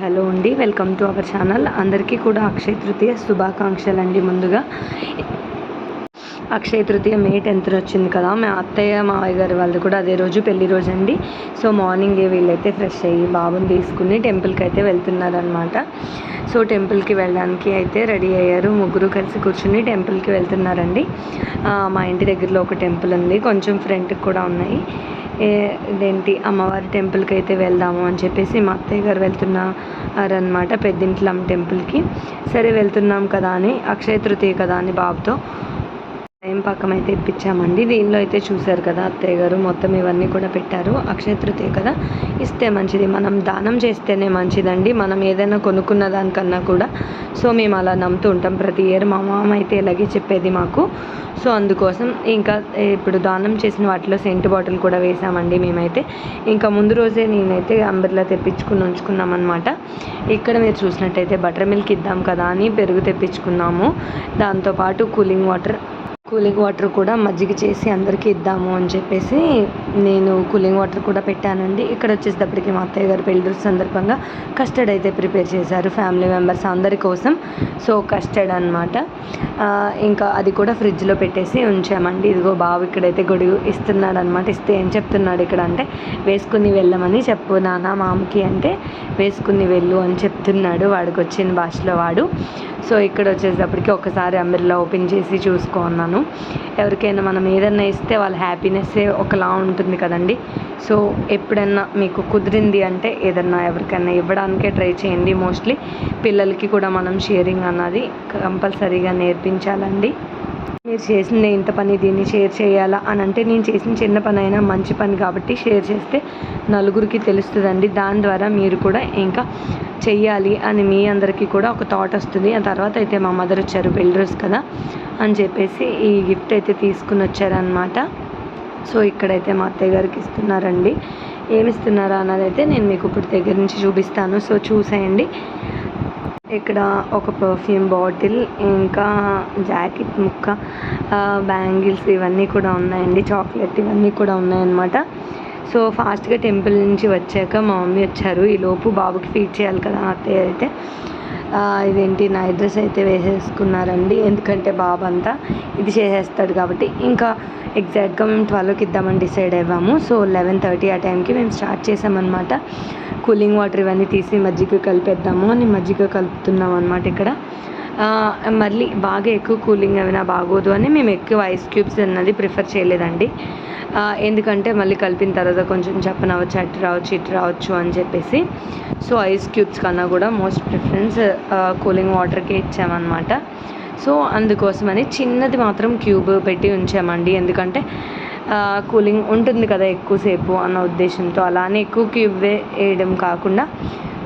Hello అండి welcome to our channel. అందరికీ కూడా అక్షయ తృతీయ శుభాకాంక్షలు అండి ముందుగా. అక్షయ తృతీయ మే టెన్త్ వచ్చింది కదా మా అత్తయ్య మావయ్య గారి వాళ్ళు కూడా అదే రోజు పెళ్ళి రోజు అండి. సో మార్నింగ్ వీళ్ళైతే ఫ్రెష్ అయ్యి బాబుని తీసుకుని టెంపుల్కి అయితే వెళ్తున్నారనమాట సో టెంపుల్కి వెళ్ళడానికి అయితే రెడీ అయ్యారు. ముగ్గురు కలిసి కూర్చుని టెంపుల్కి వెళ్తున్నారండి. మా ఇంటి దగ్గరలో ఒక టెంపుల్ ఉంది. కొంచెం ఫ్రంట్కి కూడా ఉన్నాయి. ఇదేంటి అమ్మవారి టెంపుల్కి అయితే వెళ్దాము అని చెప్పేసి మా అత్తయ్య గారు వెళ్తున్నారనమాట పెద్దింట్లమ్మ టెంపుల్కి. సరే వెళ్తున్నాం కదా అని అక్షయ తృతీయ కదా అని బాబుతో. టైం పక్కన అయితే ఇప్పించామండి దీనిలో అయితే చూశారు కదా అత్తయ్య గారు మొత్తం ఇవన్నీ కూడా పెట్టారు. అక్షయ తృతీయ కదా ఇస్తే మంచిది. మనం దానం చేస్తేనే మంచిదండి. మనం ఏదైనా కొనుక్కున్న దానికన్నా కూడా. సో మేము అలా నమ్ముతూ ఉంటాం. ప్రతి ఇయర్ మా మామ అయితే ఇలాగే చెప్పేది మాకు. సో అందుకోసం ఇంకా ఇప్పుడు దానం చేసిన వాటిలో సెంట్ బాటిల్ కూడా వేసామండి మేమైతే. ఇంకా ముందు రోజే నేనైతే అంబర్లా తెప్పించుకుని ఉంచుకున్నాం అనమాట ఇక్కడ మీరు చూసినట్టయితే బటర్ మిల్క్ ఇద్దాం కదా అని పెరుగు తెప్పించుకున్నాము. దాంతోపాటు కూలింగ్ వాటర్ కూలింగ్ వాటర్ కూడా మజ్జిగ చేసి అందరికీ ఇద్దాము అని చెప్పేసి నేను కూలింగ్ వాటర్ కూడా పెట్టానండి. ఇక్కడ వచ్చేటప్పటికి మా అత్తయ్య గారు పెళ్ళి సందర్భంగా కస్టర్డ్ అయితే ప్రిపేర్ చేశారు ఫ్యామిలీ మెంబర్స్ అందరి కోసం. సో కస్టర్డ్ అనమాట ఇంకా అది కూడా ఫ్రిడ్జ్లో పెట్టేసి ఉంచామండి. ఇదిగో బాబు ఇక్కడైతే గొడుగు ఇస్తున్నాడు అనమాట ఇస్తే ఏం చెప్తున్నాడు ఇక్కడ అంటే వేసుకుని వెళ్ళమని చెప్పు నాన్న మామకి అంటే వేసుకుని వెళ్ళు అని చెప్తున్నాడు వాడికి వచ్చిన భాషలో వాడు. సో ఇక్కడ వచ్చేటప్పటికి ఒకసారి అంబరిలా ఓపెన్ చేసి చూసుకున్నాను అన్నాను ఎవరికైనా మనం ఏదైనా ఇస్తే వాళ్ళ హ్యాపీనెస్సే ఒకలా ఉంటుంది కదండి. సో ఎప్పుడన్నా మీకు కుదిరింది అంటే ఏదన్నా ఎవరికైనా ఇవ్వడానికే ట్రై చేయండి. మోస్ట్లీ పిల్లలకి కూడా మనం షేరింగ్ అన్నది కంపల్సరీగా నేర్పించాలండి. మీరు చేసిన ఇంత పని దీన్ని షేర్ చేయాలా అని అంటే నేను చేసిన చిన్న పని అయినా మంచి పని కాబట్టి షేర్ చేస్తే నలుగురికి తెలుస్తుందండి. దాని ద్వారా మీరు కూడా ఇంకా చెయ్యాలి అని మీ అందరికీ కూడా ఒక థాట్ వస్తుంది. ఆ తర్వాత అయితే మా మదర్ వచ్చారు బిల్డర్స్ కదా అని చెప్పేసి ఈ గిఫ్ట్ అయితే తీసుకుని వచ్చారనమాట సో ఇక్కడైతే మా అత్తయ్య గారికి ఇస్తున్నారండి. ఏమి ఇస్తున్నారా అన్నది అయితే నేను మీకు ఇప్పుడు దగ్గర నుంచి చూపిస్తాను. సో చూసేయండి. ఇక్కడ ఒక పర్ఫ్యూమ్ బాటిల్ ఇంకా జాకెట్ ముక్క బ్యాంగిల్స్ ఇవన్నీ కూడా ఉన్నాయండి. చాక్లెట్ ఇవన్నీ కూడా ఉన్నాయన్నమాట. సో ఫాస్ట్గా టెంపుల్ నుంచి వచ్చాక మా మమ్మీ వచ్చారు. ఈ లోపు బాబుకి ఫీడ్ చేయాలి కదా అత్తయ్య అయితే. ఇదేంటి నైట్ డ్రెస్ అయితే వేసేసుకున్నారండి. ఎందుకంటే బాబు అంతా ఇది చేసేస్తాడు కాబట్టి ఇంకా ఎగ్జాక్ట్గా మేము ట్వెల్వ్కి ఇద్దామని డిసైడ్ అయ్యాము. సో లెవెన్ థర్టీ ఆ టైంకి మేము స్టార్ట్ చేసామన్నమాట. కూలింగ్ వాటర్ ఇవన్నీ తీసి మజ్జిగ కలిపేద్దాము అని మజ్జిగ కలుపుతున్నాం అనమాట ఇక్కడ. మళ్ళీ బాగా ఎక్కువ కూలింగ్ ఏమైనా బాగోదు అని మేము ఎక్కువ ఐస్ క్యూబ్స్ అన్నది ప్రిఫర్ చేయలేదండి. ఎందుకంటే మళ్ళీ కలిపిన తర్వాత కొంచెం చెప్పన అవ్వచ్చు అటు రావచ్చు ఇటు రావచ్చు అని చెప్పేసి. సో ఐస్ క్యూబ్స్ కన్నా కూడా మోస్ట్ ప్రిఫరెన్స్ కూలింగ్ వాటర్కే ఇచ్చామన్నమాట. సో అందుకోసమని చిన్నది మాత్రం క్యూబ్ పెట్టి ఉంచామండి. ఎందుకంటే కూలింగ్ ఉంటుంది కదా ఎక్కువసేపు అన్న ఉద్దేశంతో. అలానే ఎక్కువ క్యూబ్ వేయడం కాకుండా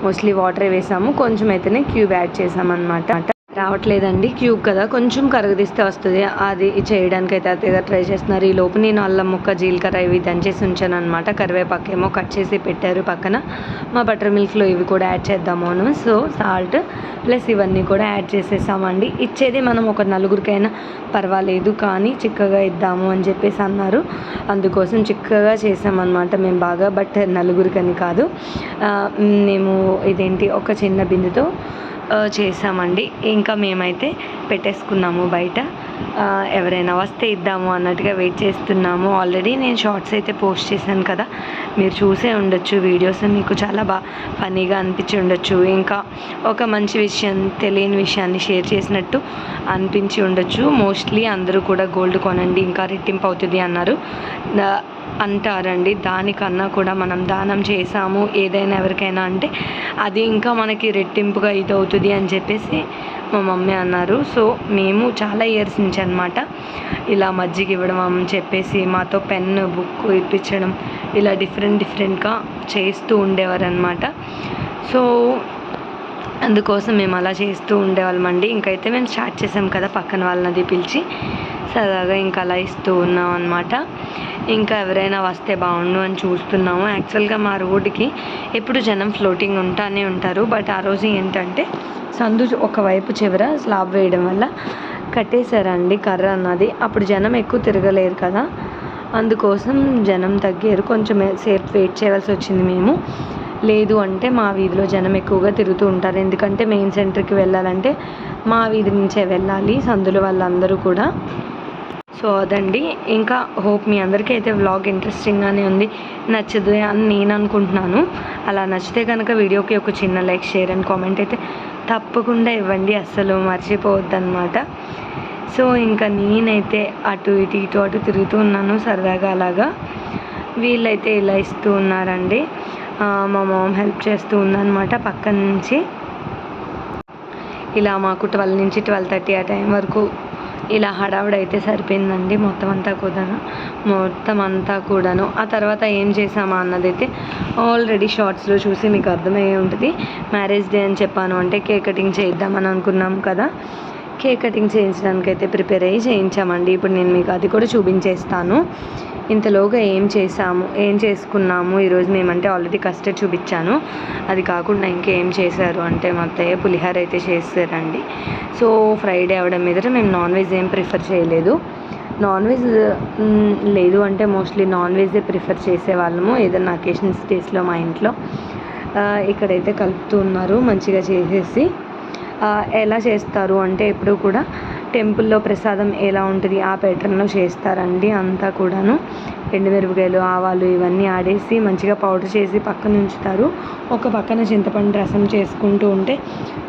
మోస్ట్లీ వాటర్ వేసాము. కొంచెం అయితేనే క్యూబ్ యాడ్ చేసామన్నమాట. రావట్లేదండి. క్యూబ్ కదా. కొంచెం కరగదీస్తే వస్తుంది. అది చేయడానికి అయితే అత్తయ్య ట్రై చేస్తున్నారు. ఈ లోపు నేను అల్లం ముక్క జీలకర్ర ఇవి దంచేసి ఉంచాను అనమాట కరివేపాకు ఏమో కట్ చేసి పెట్టారు పక్కన. మా బటర్ మిల్క్లో ఇవి కూడా యాడ్ చేద్దాము అని. సో సాల్ట్ ప్లస్ ఇవన్నీ కూడా యాడ్ చేసేసామండి. ఇచ్చేది మనం ఒక నలుగురికైనా పర్వాలేదు కానీ చిక్కగా ఇద్దాము అని చెప్పేసి అన్నారు. అందుకోసం చిక్కగా చేసామన్నమాట మేము బాగా బట్ నలుగురికని కాదు. మేము ఇదేంటి ఒక చిన్న బిందెతో చేసామండి ఇంకా మేమైతే పెట్టేసుకున్నాము బయట. ఎవరైనా వస్తే ఇద్దాము అన్నట్టుగా వెయిట్ చేస్తున్నాము. ఆల్రెడీ నేను షార్ట్స్ అయితే పోస్ట్ చేశాను కదా. మీరు చూసే ఉండొచ్చు. వీడియోస్ మీకు చాలా బాగా ఫనీగా అనిపించి ఉండొచ్చు. ఇంకా ఒక మంచి విషయం తెలియని విషయాన్ని షేర్ చేసినట్టు అనిపించి ఉండొచ్చు. మోస్ట్లీ అందరూ కూడా గోల్డ్ కొనండి ఇంకా రెట్టింపు అవుతుంది అన్నారు. అంటారండి. దానికన్నా కూడా మనం దానం చేసాము ఏదైనా ఎవరికైనా అంటే అది ఇంకా మనకి రెట్టింపుగా ఇది అవుతుంది అని చెప్పేసి మా మమ్మీ అన్నారు. సో మేము చాలా ఇయర్స్ నుంచి అనమాట ఇలా మజ్జిగ ఇవ్వడం అని చెప్పేసి మాతో పెన్ బుక్ ఇప్పించడం ఇలా డిఫరెంట్ డిఫరెంట్గా చేస్తూ ఉండేవారు అనమాట సో అందుకోసం మేము అలా చేస్తూ ఉండేవాళ్ళమండి. ఇంకైతే మేము స్టార్ట్ చేసాం కదా పక్కన వాళ్ళని పిలిచి. సరదాగా ఇంకా అలా ఇస్తూ ఉన్నాం అనమాట ఇంకా ఎవరైనా వస్తే బాగుండు అని చూస్తున్నాము. యాక్చువల్గా మా రోడ్డుకి ఎప్పుడు జనం ఫ్లోటింగ్ ఉంటానే ఉంటారు. బట్ ఆ రోజు ఏంటంటే సందు ఒకవైపు చివర స్లాబ్ వేయడం వల్ల కట్టేశారండి కర్ర అన్నది. అప్పుడు జనం ఎక్కువ తిరగలేరు కదా. అందుకోసం జనం తగ్గారు. కొంచెం సేపు వెయిట్ చేయవలసి వచ్చింది మేము. లేదు అంటే మా వీధిలో జనం ఎక్కువగా తిరుగుతూ ఉంటారు. ఎందుకంటే మెయిన్ సెంటర్కి వెళ్ళాలంటే మా వీధి నుంచే వెళ్ళాలి. సందుల వాళ్ళందరూ కూడా. సో అదండి. ఇంకా హోప్ మీ అందరికీ అయితే వ్లాగ్ ఇంట్రెస్టింగ్గానే ఉంది నచ్చదు అని నేను అనుకుంటున్నాను. అలా నచ్చితే కనుక వీడియోకి ఒక చిన్న లైక్ షేర్ అండ్ కామెంట్ అయితే తప్పకుండా ఇవ్వండి. అస్సలు మర్చిపోవద్దనమాట సో ఇంకా నేనైతే అటు ఇటు ఇటు అటు తిరుగుతూ ఉన్నాను సరదాగా అలాగా. వీళ్ళైతే ఇలా ఇస్తూ ఉన్నారండి. మా మామ్ హెల్ప్ చేస్తూ ఉందన్నమాట పక్క నుంచి ఇలా మాకు ట్వెల్వ్ నుంచి ట్వెల్వ్ థర్టీ ఆ టైం వరకు ఇలా హడావుడైతే అయితే సరిపోయిందండి. మొత్తం అంతా కూడాను. మొత్తం అంతా కూడాను. ఆ తర్వాత ఏం చేసామా అన్నదైతే ఆల్రెడీ షార్ట్స్లో చూసి మీకు అర్థమయ్యే ఉంటుంది. మ్యారేజ్ డే అని చెప్పాను అంటే కేక్ కటింగ్ చేద్దామని అనుకున్నాం కదా. కేక్ కటింగ్ చేయించడానికి అయితే ప్రిపేర్ అయ్యి చేయించామండి. ఇప్పుడు నేను మీకు అది కూడా చూపించేస్తాను. ఇంతలోగా ఏం చేసాము ఏం చేసుకున్నాము? ఈరోజు మేమంటే ఆల్రెడీ కస్టర్డ్ చూపించాను. అది కాకుండా ఇంకేం చేశారు అంటే మా అత్తయ్య పులిహోర అయితే చేస్తారండి సో ఫ్రైడే అవడం మీద మేము నాన్ వెజ్ ఏం ప్రిఫర్ చేయలేదు. నాన్ వెజ్ లేదు అంటే మోస్ట్లీ నాన్ వెజే ప్రిఫర్ చేసేవాళ్ళము ఏదైనా అకేషన్స్ డేస్లో మా ఇంట్లో. ఇక్కడైతే కలుపుతూ ఉన్నారు మంచిగా చేసేసి. ఎలా చేస్తారు అంటే ఎప్పుడు కూడా టెంపుల్లో ప్రసాదం ఎలా ఉంటుంది ఆ ప్యాటర్న్లో చేస్తారండి అంతా కూడాను. ఎండుమిరపకాయలు ఆవాలు ఇవన్నీ ఆడేసి మంచిగా పౌడర్ చేసి పక్కన ఉంచుతారు. ఒక పక్కన చింతపండు రసం చేసుకుంటూ ఉంటే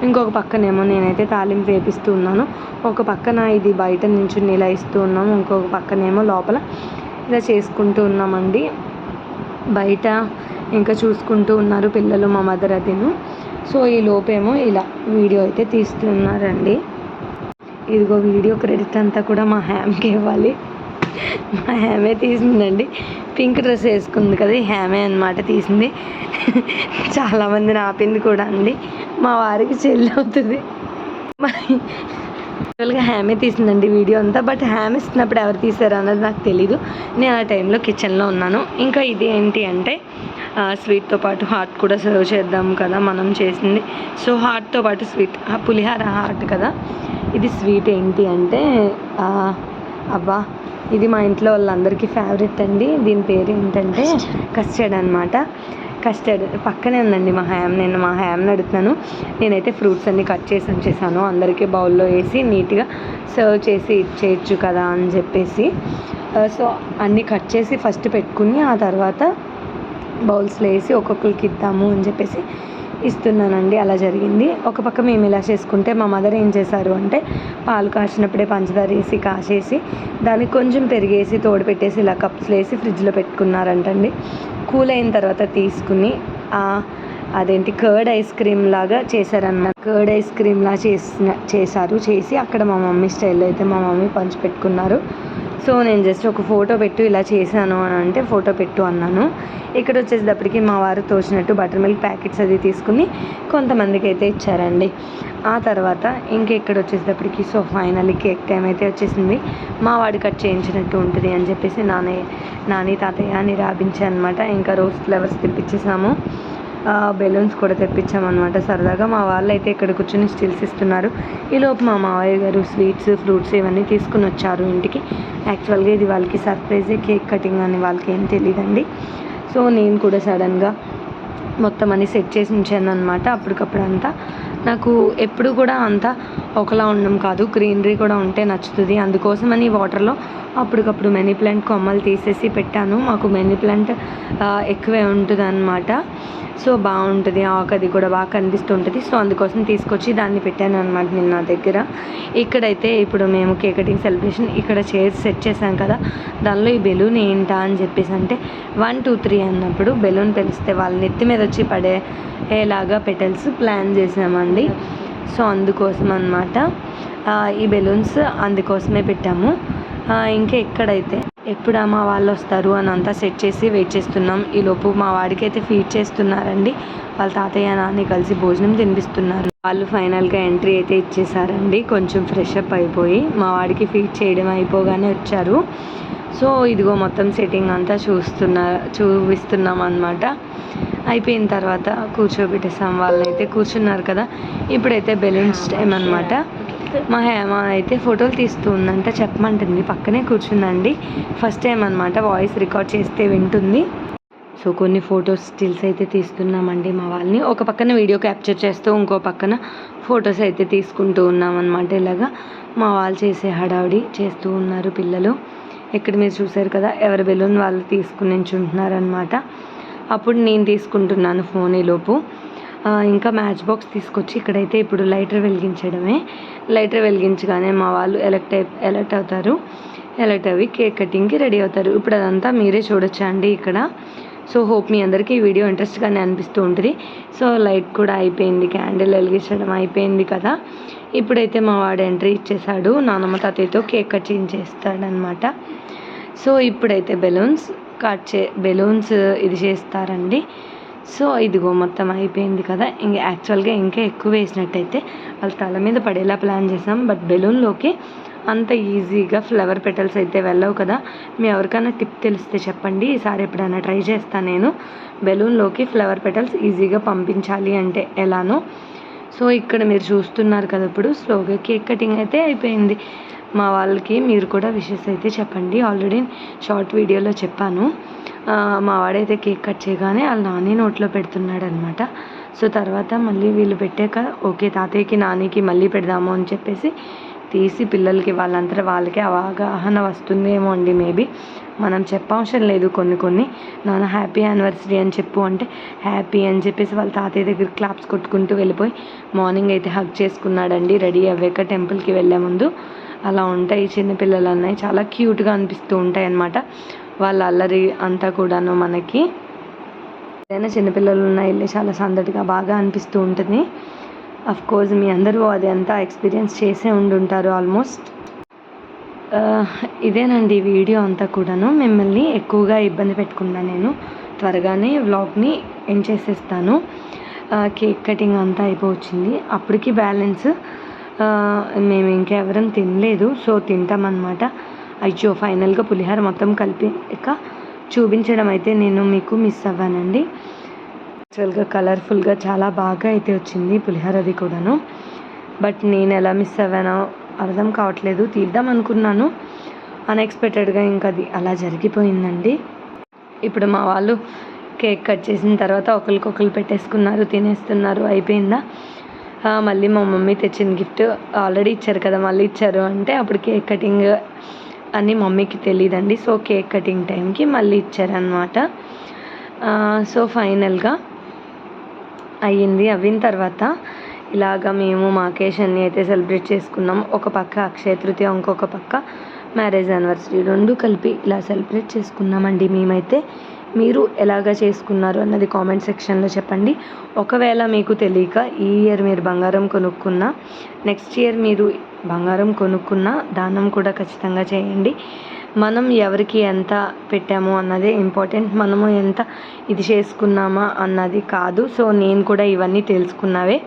ఇంకొక పక్కనేమో నేనైతే తాలింపు వేపిస్తూ ఉన్నాను. ఒక పక్కన ఇది బయట నుంచి ఇలా ఇస్తూ ఉన్నాము ఇంకొక పక్కనేమో లోపల ఇలా చేసుకుంటూ ఉన్నామండి. బయట ఇంకా చూసుకుంటూ ఉన్నారు పిల్లలు మా మదర్ అదిను. సో ఈ లోపేమో ఇలా వీడియో అయితే తీస్తున్నారండి. ఇదిగో వీడియో క్రెడిట్ అంతా కూడా మా హ్యామ్కి ఇవ్వాలి. మా హ్యామే తీసిందండి. పింక్ డ్రెస్ వేసుకుంది కదా ఈ హ్యామే అనమాట తీసింది. చాలామందిని ఆపింది కూడా అండి. మా వారికి చెల్లి అవుతుంది. మరి యాక్చువల్గా హ్యామే తీసిందండి వీడియో అంతా బట్ హ్యామ్ ఇస్తున్నప్పుడు ఎవరు తీశారు అన్నది నాకు తెలీదు. నేను ఆ టైంలో కిచెన్లో ఉన్నాను. ఇంకా ఇది ఏంటి అంటే స్వీట్తో పాటు హాట్ కూడా సర్వ్ చేద్దాం కదా మనం చేసింది. సో హాట్తో పాటు స్వీట్ ఆ పులిహార హాట్ కదా. ఇది స్వీట్ ఏంటి అంటే అబ్బా ఇది మా ఇంట్లో వాళ్ళందరికీ ఫేవరెట్ అండి. దీని పేరు ఏంటంటే కస్టర్డ్ అనమాట కస్టర్డ్ పక్కనే ఉందండి మా హ్యామ్ నేను మా హ్యామ్ని అడుగుతున్నాను. నేనైతే ఫ్రూట్స్ అన్ని కట్ చేసి ఉంచేసాను. అందరికీ బౌల్లో వేసి నీట్గా సర్వ్ చేసి ఇచ్చేయచ్చు కదా అని చెప్పేసి. సో అన్నీ కట్ చేసి ఫస్ట్ పెట్టుకుని ఆ తర్వాత బౌల్స్లో వేసి ఒక్కొక్కరికి ఇద్దాము అని చెప్పేసి ఇస్తున్నానండి. అలా జరిగింది. ఒక పక్క మేము ఇలా చేసుకుంటే మా మదర్ ఏం చేశారు అంటే పాలు కాచినప్పుడే పంచదార వేసి కాసేసి దానికి కొంచెం పెరిగేసి తోడు పెట్టేసి ఇలా కప్స్లో వేసి ఫ్రిడ్జ్లో పెట్టుకున్నారంటండి. కూల్ అయిన తర్వాత తీసుకుని అదేంటి కర్డ్ ఐస్ క్రీమ్ లాగా చేశారన్నమాట కర్డ్ ఐస్ క్రీమ్ లా చేసిన చేశారు. చేసి అక్కడ మా మమ్మీ స్టైల్లో అయితే మా మమ్మీ పంచి పెట్టుకున్నారు. సో నేను జస్ట్ ఒక ఫోటో పెట్టు ఇలా చేశాను అని అంటే ఫోటో పెట్టు అన్నాను. ఇక్కడ వచ్చేటప్పటికి మా వారు తోచినట్టు బటర్ మిల్క్ ప్యాకెట్స్ అది తీసుకుని కొంతమందికి అయితే ఇచ్చారండి. ఆ తర్వాత ఇంకా ఇక్కడ వచ్చేటప్పటికి సో ఫైనల్లీ కేక్ టైం అయితే వచ్చేసింది. మా వాడు కట్ చేయించినట్టు ఉంటుంది అని చెప్పేసి నానే నాని తాతయ్య అని రాపించాను అనమాట ఇంకా రోజ్ ఫ్లవర్స్ తెప్పించేసాము. బెలూన్స్ కూడా తెప్పించామన్నమాట. సరదాగా మా వాళ్ళు అయితే ఇక్కడ కూర్చొని స్టిల్స్ ఇస్తున్నారు. ఈలోపు మా మావయ్య గారు స్వీట్స్ ఫ్రూట్స్ ఇవన్నీ తీసుకుని వచ్చారు ఇంటికి. యాక్చువల్గా ఇది వాళ్ళకి సర్ప్రైజే కేక్ కటింగ్ అని వాళ్ళకి ఏం తెలియదండి సో నేను కూడా సడన్గా మొత్తం అన్ని సెట్ చేసి ఉంచాను అనమాట అప్పటికప్పుడు అంతా నాకు ఎప్పుడు కూడా అంతా ఒకలా ఉండడం కాదు. గ్రీనరీ కూడా ఉంటే నచ్చుతుంది. అందుకోసమని వాటర్లో అప్పటికప్పుడు మనీ ప్లాంట్ కొమ్మలు తీసేసి పెట్టాను. మాకు మనీ ప్లాంట్ ఎక్కువే ఉంటుంది అనమాట సో బాగుంటుంది. ఆకది కూడా బాగా కనిపిస్తుంటుంది. సో అందుకోసం తీసుకొచ్చి దాన్ని పెట్టాను అనమాట నేను నా దగ్గర. ఇక్కడైతే ఇప్పుడు మేము కేకటింగ్ సెలబ్రేషన్ ఇక్కడ చైర్స్ సెట్ చేసాం కదా. దానిలో ఈ బెలూన్ ఏంటా అని చెప్పేసి అంటే వన్ టూ త్రీ అన్నప్పుడు బెలూన్ తెలిస్తే వాళ్ళ నెత్తి మీద వచ్చి పడేలాగా పెటల్స్ ప్లాన్ చేసామండి సో అందుకోసం అనమాట ఈ బెలూన్స్ అందుకోసమే పెట్టాము. ఇంకా ఎక్కడైతే ఎప్పుడు మా వాళ్ళు వస్తారు అని అంతా సెట్ చేసి వెయిట్ చేస్తున్నాం. ఈలోపు మా వాడికి అయితే ఫీడ్ చేస్తున్నారండి. వాళ్ళ తాతయ్య నాన్న కలిసి భోజనం తినిపిస్తున్నారు. వాళ్ళు ఫైనల్గా ఎంట్రీ అయితే ఇచ్చేసారండి. కొంచెం ఫ్రెష్ అప్ అయిపోయి మా వాడికి ఫీడ్ చేయడం అయిపోగానే వచ్చారు. సో ఇదిగో మొత్తం సెట్టింగ్ అంతా చూస్తున్నా చూపిస్తున్నాం అనమాట అయిపోయిన తర్వాత కూర్చోబెట్టేసాం. వాళ్ళని అయితే కూర్చున్నారు కదా. ఇప్పుడైతే బెలూన్స్ టైం అనమాట మా హేమ అయితే ఫోటోలు తీస్తూ ఉందంట. చెప్పమంటుంది. పక్కనే కూర్చుందండి. ఫస్ట్ టైం అనమాట వాయిస్ రికార్డ్ చేస్తే వింటుంది. సో కొన్ని ఫొటోస్ స్టిల్స్ అయితే తీస్తున్నామండి మా వాళ్ళని. ఒక పక్కన వీడియో క్యాప్చర్ చేస్తూ ఇంకో పక్కన ఫొటోస్ అయితే తీసుకుంటూ ఉన్నాం అనమాట ఇలాగా. మా వాళ్ళు చేసే హడావిడి చేస్తూ ఉన్నారు పిల్లలు. ఇక్కడ మీరు చూసారు కదా ఎవరి బెలూన్ వాళ్ళు తీసుకుని నించుంటున్నారనమాట అప్పుడు నేను తీసుకుంటున్నాను ఫోన్ ఈలోపు. ఇంకా మ్యాచ్ బాక్స్ తీసుకొచ్చి ఇక్కడైతే ఇప్పుడు లైటర్ వెలిగించడమే. లైటర్ వెలిగించగానే మా వాళ్ళు ఎలక్ట్ అయి ఎలర్ట్ అవుతారు. ఎలర్ట్ అవి కేక్ కటింగ్కి రెడీ అవుతారు. ఇప్పుడు అదంతా మీరే చూడొచ్చా అండి ఇక్కడ? సో హోప్ మీ అందరికీ ఈ వీడియో ఇంట్రెస్ట్గానే అనిపిస్తూ ఉంటుంది. సో లైట్ కూడా అయిపోయింది. క్యాండిల్ వెలిగించడం అయిపోయింది కదా. ఇప్పుడైతే మా వాడు ఎంట్రీ ఇచ్చేసాడు. నానమ్మ తాతయ్యతో కేక్ కట్ చేస్తాడనమాట సో ఇప్పుడైతే బెలూన్స్ కట్ చే బెలూన్స్ ఇది చేస్తారండి. సో ఇదిగో మొత్తం అయిపోయింది కదా. ఇంక యాక్చువల్గా ఇంకా ఎక్కువ వేసినట్టయితే వాళ్ళ తల మీద పడేలా ప్లాన్ చేసాం. బట్ బెలూన్లోకి అంత ఈజీగా ఫ్లవర్ పెటల్స్ అయితే వెళ్ళవు కదా. మీ ఎవరికైనా టిప్ తెలిస్తే చెప్పండి. ఈసారి ఎప్పుడైనా ట్రై చేస్తాను నేను. బెలూన్లోకి ఫ్లవర్ పెటల్స్ ఈజీగా పంపించాలి అంటే ఎలానో. సో ఇక్కడ మీరు చూస్తున్నారు కదా ఇప్పుడు. స్లోగా కేక్ కటింగ్ అయితే అయిపోయింది. మా వాళ్ళకి మీరు కూడా విషెస్ అయితే చెప్పండి. ఆల్రెడీ షార్ట్ వీడియోలో చెప్పాను. మా వాడైతే కేక్ కట్ చేయగానే వాళ్ళ నాని నోట్లో పెడుతున్నాడు అనమాట సో తర్వాత మళ్ళీ వీళ్ళు పెట్టాక ఓకే తాతయ్యకి నానికి మళ్ళీ పెడదాము అని చెప్పేసి తీసి పిల్లలకి వాళ్ళంతా వాళ్ళకి అవగాహన వస్తుందేమో అండి మేబీ మనం చెప్పవసరం లేదు కొన్ని కొన్ని. నాన్న హ్యాపీ యానివర్సరీ అని చెప్పు అంటే హ్యాపీ అని చెప్పేసి వాళ్ళ తాతయ్య దగ్గర క్లాప్స్ కొట్టుకుంటూ వెళ్ళిపోయి మార్నింగ్ అయితే హగ్ చేసుకున్నాడండి. రెడీ అవ్వాక టెంపుల్కి వెళ్ళే ముందు. అలా ఉంటాయి చిన్నపిల్లలు అన్నవి చాలా క్యూట్గా అనిపిస్తూ ఉంటాయి అన్నమాట వాళ్ళ అల్లరి అంతా కూడాను మనకి. ఏదైనా చిన్నపిల్లలు ఉన్న ఇల్లు చాలా సందడిగా బాగా అనిపిస్తూ ఉంటుంది. అఫ్ కోర్స్ మీ అందరూ అది అంతా ఎక్స్పీరియన్స్ చేసే ఉండుంటారు ఆల్మోస్ట్. ఇదేనండి వీడియో అంతా కూడాను. మిమ్మల్ని ఎక్కువగా ఇబ్బంది పెట్టకుండా నేను త్వరగానే వ్లాగ్ని ఎండ్ చేసేస్తాను. కేక్ కటింగ్ అంతా అయిపోవచ్చింది. అప్పటికి బ్యాలెన్స్ మేము ఇంకా ఎవరం తినలేదు. సో తింటామన్నమాట. అయ్యో ఫైనల్గా పులిహోర మొత్తం కలిపి ఇక చూపించడం అయితే నేను మీకు మిస్ అవ్వానండి. యాక్చువల్గా కలర్ఫుల్గా చాలా బాగా అయితే వచ్చింది పులిహోరది కూడాను. బట్ నేను ఎలా మిస్ అవ్వానో అర్థం కావట్లేదు. తీద్దాం అనుకున్నాను. అన్ఎక్స్పెక్టెడ్గా ఇంకా అది అలా జరిగిపోయిందండి. ఇప్పుడు మా వాళ్ళు కేక్ కట్ చేసిన తర్వాత ఒకరికొకరు పెట్టేసుకున్నారు తినేస్తున్నారు. అయిపోయిందా? మళ్ళీ మా మమ్మీ తెచ్చిన గిఫ్ట్ ఆల్రెడీ ఇచ్చారు కదా మళ్ళీ ఇచ్చారు అంటే అప్పుడు కేక్ కటింగ్ అని మమ్మీకి తెలియదండి సో కేక్ కటింగ్ టైంకి మళ్ళీ ఇచ్చారనమాట సో ఫైనల్గా అయ్యింది. అయిన తర్వాత ఇలాగ మేము మా అకేషన్ని అయితే సెలబ్రేట్ చేసుకున్నాం. ఒక పక్క అక్షయ తృతీయ ఇంకొక పక్క మ్యారేజ్ యానివర్సరీ రెండు కలిపి ఇలా సెలబ్రేట్ చేసుకున్నామండి మేమైతే. మీరు ఎలాగ చేసుకున్నారు అన్నది కామెంట్ సెక్షన్లో చెప్పండి. ఒకవేళ మీకు తెలియక ఈ ఇయర్ మీరు బంగారం కొనుక్కున్నా నెక్స్ట్ ఇయర్ మీరు బంగారం కొనుక్కున్నా దానం కూడా ఖచ్చితంగా చేయండి. మనం ఎవరికి ఎంత పెట్టాము అన్నదే ఇంపార్టెంట్ మనము ఎంత ఇది చేసుకున్నామా అన్నది కాదు. సో నేను కూడా ఇవన్నీ తెలుసుకున్నవే.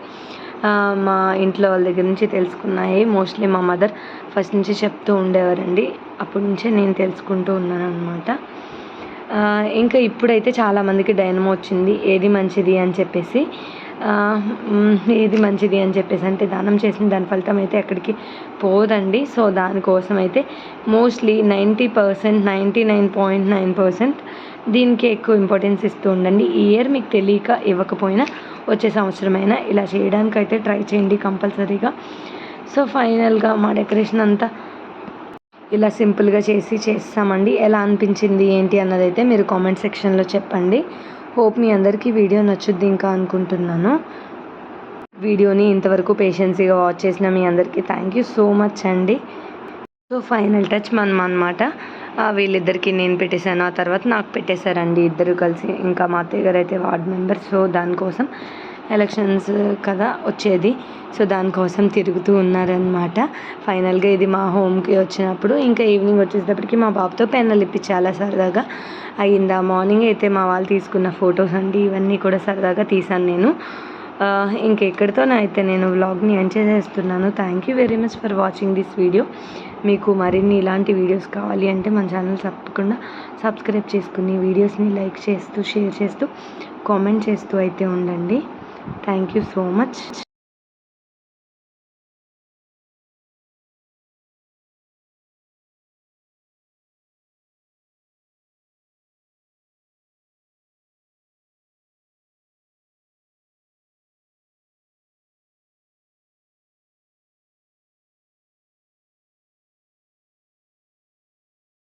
మా ఇంట్లో వాళ్ళ దగ్గర నుంచి తెలుసుకున్నాయి. మోస్ట్లీ మా మదర్ ఫస్ట్ నుంచి చెప్తూ ఉండేవారండి. అప్పటి నుంచే నేను తెలుసుకుంటూ ఉన్నాను అనమాట ఇంకా ఇప్పుడైతే చాలామందికి డైనమో వచ్చింది. ఏది మంచిది అని చెప్పేసి ఏది మంచిది అని చెప్పేసి అంటే దానం చేసిన దాని ఫలితం అయితే ఎక్కడికి పోదండి. సో దానికోసం అయితే mostly ninety percent ninety nine point nine percent దీనికి ఎక్కువ ఇంపార్టెన్స్ ఇస్తూ ఉండండి. ఈ ఇయర్ మీకు తెలియక ఇవ్వకపోయినా వచ్చే సంవత్సరమైనా ఇలా చేయడానికి అయితే ట్రై చేయండి కంపల్సరీగా. సో ఫైనల్గా మా డెకరేషన్ అంతా ఇలా సింపుల్గా చేసి చేస్తామండి. ఎలా అనిపించింది ఏంటి అన్నది అయితే మీరు కామెంట్ సెక్షన్లో చెప్పండి. హోప్ మీ అందరికీ వీడియో నచ్చుద్ది ఇంకా అనుకుంటున్నాను. వీడియోని ఇంతవరకు పేషెన్సీగా వాచ్ చేసిన మీ అందరికీ థ్యాంక్ యూ సో మచ్ అండి. సో ఫైనల్ టచ్ మనం అనమాట వీళ్ళిద్దరికి నేను పెట్టేశాను ఆ తర్వాత నాకు పెట్టేశారండి ఇద్దరు కలిసి. ఇంకా మా అత్తయ్య గారు అయితే వార్డ్ మెంబర్ సో దానికోసం ఎలక్షన్స్ కదా వచ్చేది. సో దానికోసం తిరుగుతూ ఉన్నారనమాట ఫైనల్గా ఇది మా హోమ్కి వచ్చినప్పుడు ఇంకా ఈవినింగ్ వచ్చేటప్పటికి మా బాబుతో పెన్నులు ఇప్పించి చాలా సరదాగా. అయిందా మార్నింగ్ అయితే మా వాళ్ళు తీసుకున్న ఫొటోస్ అండి ఇవన్నీ కూడా సరదాగా తీసాను నేను. ఆ, అయితే నేను వ్లాగ్ని ఎండ్ చేసేస్తున్నాను. Thank you very much for watching this video మీకు మరిన్ని ఇలాంటి వీడియోస్ కావాలి అంటే మన ఛానల్ తప్పకుండా సబ్స్క్రైబ్ చేసుకుని వీడియోస్ని లైక్ చేస్తూ షేర్ చేస్తూ కామెంట్ చేస్తూ అయితే ఉండండి. Thank you so much